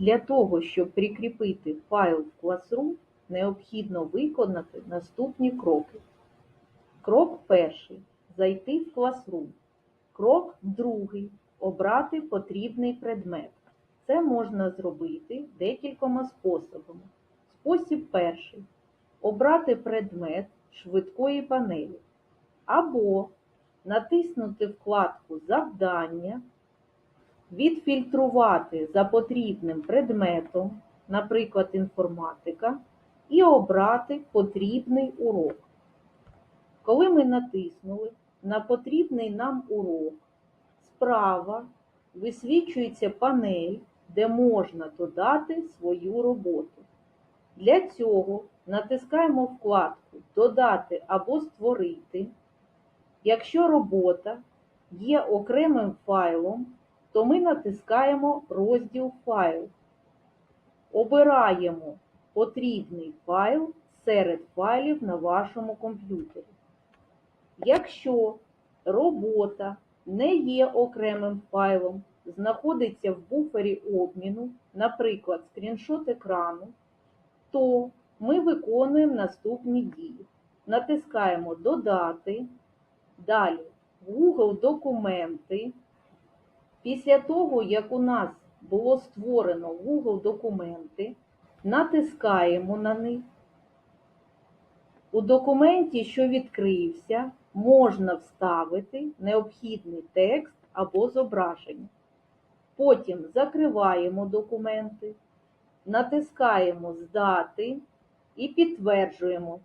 Для того, щоб прикріпити файл в Classroom, необхідно виконати наступні кроки. Крок перший зайти в Classroom. Крок другий обрати потрібний предмет. Це можна зробити декількома способами. Спосіб перший обрати предмет швидкої панелі або натиснути вкладку Завдання, відфільтрувати за потрібним предметом, наприклад, інформатика, і обрати потрібний урок. Коли ми натиснули на потрібний нам урок, справа висвічується панель, де можна додати свою роботу. Для цього натискаємо вкладку Додати або Створити. Якщо робота є окремим файлом, то ми натискаємо розділ Файл. Обираємо потрібний файл серед файлів на вашому комп'ютері. Якщо робота не є окремим файлом, знаходиться в буфері обміну, наприклад, скріншот екрану, то ми виконуємо наступні дії. Натискаємо Додати, далі Google Документи. Після того, як у нас було створено Google Документи, натискаємо на них. У документі, що відкрився, можна вставити необхідний текст або зображення. Потім закриваємо документи, натискаємо Здати і підтверджуємо